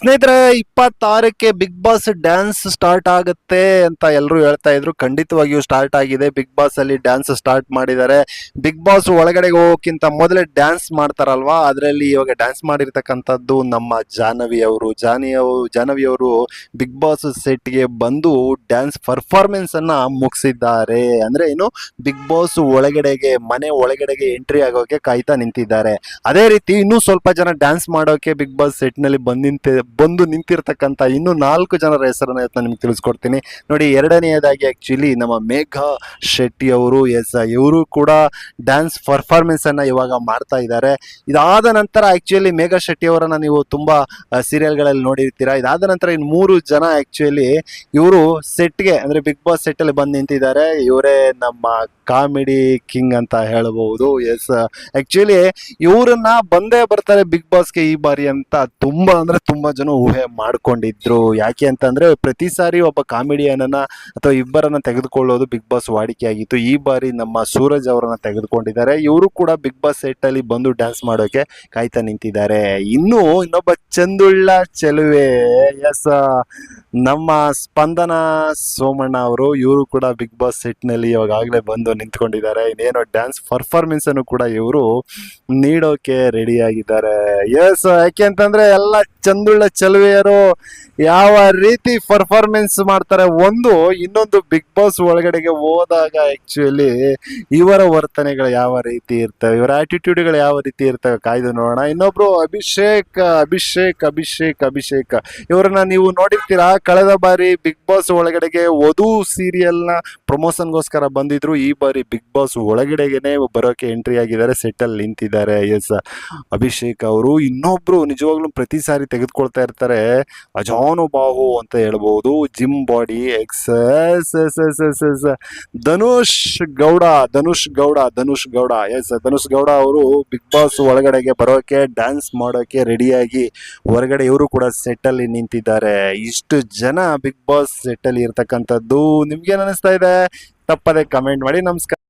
ಸ್ನೇಹಿತರೆ, ಇಪ್ಪತ್ತಾರಕ್ಕೆ Bigg Boss dance start ಆಗುತ್ತೆ ಅಂತ ಎಲ್ಲರೂ ಹೇಳ್ತಾ ಇದ್ರು. ಖಂಡಿತವಾಗಿಯೂ ಸ್ಟಾರ್ಟ್ ಆಗಿದೆ. ಬಿಗ್ ಬಾಸ್ ಅಲ್ಲಿ ಡ್ಯಾನ್ಸ್ ಸ್ಟಾರ್ಟ್ ಮಾಡಿದ್ದಾರೆ. ಬಿಗ್ ಬಾಸ್ ಒಳಗಡೆ ಹೋಗೋಕ್ಕಿಂತ ಮೊದಲೇ ಡ್ಯಾನ್ಸ್ ಮಾಡ್ತಾರಲ್ವಾ? ಅದರಲ್ಲಿ ಇವಾಗ ಡ್ಯಾನ್ಸ್ ಮಾಡಿರ್ತಕ್ಕಂಥದ್ದು ನಮ್ಮ ಜಾಹ್ನವಿ ಅವರು. ಅವರು ಜಾಹ್ನವಿ ಅವರು ಬಿಗ್ ಬಾಸ್ ಸೆಟ್ಗೆ ಬಂದು ಡ್ಯಾನ್ಸ್ ಪರ್ಫಾರ್ಮೆನ್ಸ್ ಅನ್ನ ಮುಗಿಸಿದ್ದಾರೆ. ಅಂದ್ರೆ ಏನು? ಬಿಗ್ ಬಾಸ್ ಒಳಗಡೆಗೆ, ಮನೆ ಒಳಗಡೆಗೆ ಎಂಟ್ರಿ ಆಗೋಕೆ ಕಾಯ್ತಾ ನಿಂತಿದ್ದಾರೆ. ಅದೇ ರೀತಿ ಇನ್ನೂ ಸ್ವಲ್ಪ ಜನ ಡ್ಯಾನ್ಸ್ ಮಾಡೋಕೆ ಬಿಗ್ ಬಾಸ್ ಸೆಟ್ನಲ್ಲಿ ಬಂದು ನಿಂತಿ ಬಂದು ನಿಂತಿರ್ತಕ್ಕಂಥ ಇನ್ನೂ ನಾಲ್ಕು ಜನರ ಹೆಸರನ್ನು ಇವತ್ತು ನಿಮ್ಗೆ ತಿಳಿಸ್ಕೊಡ್ತೀನಿ. ನೋಡಿ, ಎರಡನೆಯದಾಗಿ ಆಕ್ಚುಲಿ ನಮ್ಮ ಮೇಘಾ ಶೆಟ್ಟಿ ಅವರು, ಎಸ್, ಇವರು ಕೂಡ ಡ್ಯಾನ್ಸ್ ಪರ್ಫಾರ್ಮೆನ್ಸನ್ನು ಇವಾಗ ಮಾಡ್ತಾ ಇದ್ದಾರೆ. ಇದಾದ ನಂತರ ಆಕ್ಚುಲಿ ಮೇಘಾ ಶೆಟ್ಟಿ ಅವರನ್ನು ನೀವು ತುಂಬಾ ಸೀರಿಯಲ್ಗಳಲ್ಲಿ ನೋಡಿರ್ತೀರಾ. ಇದಾದ ನಂತರ ಇನ್ನು ಮೂರು ಜನ ಆಕ್ಚುಲಿ ಇವರು ಸೆಟ್ಗೆ ಅಂದ್ರೆ ಬಿಗ್ ಬಾಸ್ ಸೆಟ್ ಅಲ್ಲಿ ಬಂದು ನಿಂತಿದ್ದಾರೆ. ಇವರೇ ನಮ್ಮ ಕಾಮಿಡಿ ಕಿಂಗ್ ಅಂತ ಹೇಳಬಹುದು. ಎಸ್ ಆಕ್ಚುಲಿ ಇವರನ್ನ ಬಂದೇ ಬರ್ತಾರೆ ಬಿಗ್ ಬಾಸ್ಗೆ ಈ ಬಾರಿ ಅಂತ ತುಂಬಾ, ಅಂದ್ರೆ ತುಂಬಾ ಜನ ಊಹೆ ಮಾಡ್ಕೊಂಡಿದ್ರು. ಯಾಕೆ ಅಂತಂದರೆ ಪ್ರತಿ ಸಾರಿ ಒಬ್ಬ ಕಾಮಿಡಿಯನನ್ನು ಅಥವಾ ಇಬ್ಬರನ್ನ ತೆಗೆದುಕೊಳ್ಳೋದು ಬಿಗ್ ಬಾಸ್ ವಾಡಿಕೆಯಾಗಿತ್ತು. ಈ ಬಾರಿ ನಮ್ಮ ಸೂರಜ್ ಅವರನ್ನು ತೆಗೆದುಕೊಂಡಿದ್ದಾರೆ. ಇವರು ಕೂಡ ಬಿಗ್ ಬಾಸ್ ಸೆಟ್ ಅಲ್ಲಿ ಬಂದು ಡ್ಯಾನ್ಸ್ ಮಾಡೋಕೆ ಕಾಯ್ತಾ ನಿಂತಿದ್ದಾರೆ. ಇನ್ನು ಇನ್ನೊಬ್ಬ ಚಂದುಳ್ಳ ಚೆಲುವೆ. ಎಸ್ ನಮ್ಮ ಸ್ಪಂದನ ಸೋಮಣ್ಣ ಅವರು, ಇವರು ಕೂಡ ಬಿಗ್ ಬಾಸ್ ಸೆಟ್ನಲ್ಲಿ ಇವಾಗಲೇ ಬಂದು ನಿಂತ್ಕೊಂಡಿದ್ದಾರೆ. ಇನ್ನೇನೋ ಡ್ಯಾನ್ಸ್ ಪರ್ಫಾರ್ಮೆನ್ಸ್ ಅನ್ನು ಕೂಡ ಇವರು ನೀಡೋಕೆ ರೆಡಿ ಆಗಿದ್ದಾರೆ. ಎಸ್ ಯಾಕೆ ಅಂತಂದ್ರೆ ಎಲ್ಲ ಚಂದುಳ್ಳ ಚಲುವೆಯರು ಯಾವ ರೀತಿ ಪರ್ಫಾರ್ಮೆನ್ಸ್ ಮಾಡ್ತಾರೆ ಒಂದು, ಇನ್ನೊಂದು ಬಿಗ್ ಬಾಸ್ ಒಳಗಡೆಗೆ ಹೋದಾಗ ಆಕ್ಚುಲಿ ಇವರ ವರ್ತನೆಗಳು ಯಾವ ರೀತಿ ಇರ್ತವೆ, ಇವರ ಆಟಿಟ್ಯೂಡ್ಗಳು ಯಾವ ರೀತಿ ಇರ್ತವೆ ಕಾಯ್ದು ನೋಡೋಣ. ಇನ್ನೊಬ್ರು ಅಭಿಷೇಕ್ ಅಭಿಷೇಕ್ ಅಭಿಷೇಕ್ ಅಭಿಷೇಕ್, ಇವರನ್ನ ನೀವು ನೋಡಿರ್ತೀರಾ? ಕಳೆದ ಬಾರಿ ಬಿಗ್ ಬಾಸ್ ಒಳಗಡೆಗೆ ವಧು ಸೀರಿಯಲ್ನ ಪ್ರಮೋಷನ್ಗೋಸ್ಕರ ಬಂದಿದ್ರು. ಈ ಬಾರಿ ಬಿಗ್ ಬಾಸ್ ಒಳಗಡೆಗೆನೆ ಬರೋಕೆ ಎಂಟ್ರಿ ಆಗಿದ್ದಾರೆ. ಸೆಟ್ ಅಲ್ಲಿ ನಿಂತಿದ್ದಾರೆ. ಎಸ್ ಅಭಿಷೇಕ್ ಅವರು ಇನ್ನೊಬ್ರು ನಿಜವಾಗ್ಲೂ ಪ್ರತಿ ಸಾರಿ ತೆಗೆದುಕೊಳ್ತಾ ಇರ್ತಾರೆ. ಅಜಾನುಬಾಹು ಅಂತ ಹೇಳ್ಬೋದು. Gym body X S S S S Dhanush Gowda Dhanush Gowda Dhanush Gowda. S Dhanush Gowda ಅವರು ಬಿಗ್ ಬಾಸ್ ಒಳಗಡೆಗೆ ಬರೋಕೆ ಡ್ಯಾನ್ಸ್ ಮಾಡೋಕೆ ರೆಡಿಯಾಗಿ ಹೊರಗಡೆ ಇವರು ಕೂಡ ಸೆಟ್ ಅಲ್ಲಿ ನಿಂತಿದ್ದಾರೆ. ಇಷ್ಟು ಜನ ಬಿಗ್ ಬಾಸ್ ಸೆಟ್ ಅಲ್ಲಿ ಇರ್ತಕ್ಕಂಥದ್ದು ಏನ್ ಅನಿಸ್ತಾ ಇದೆ? ತಪ್ಪದೆ ಕಮೆಂಟ್ ಮಾಡಿ ನಮಸ್ಕಾರ.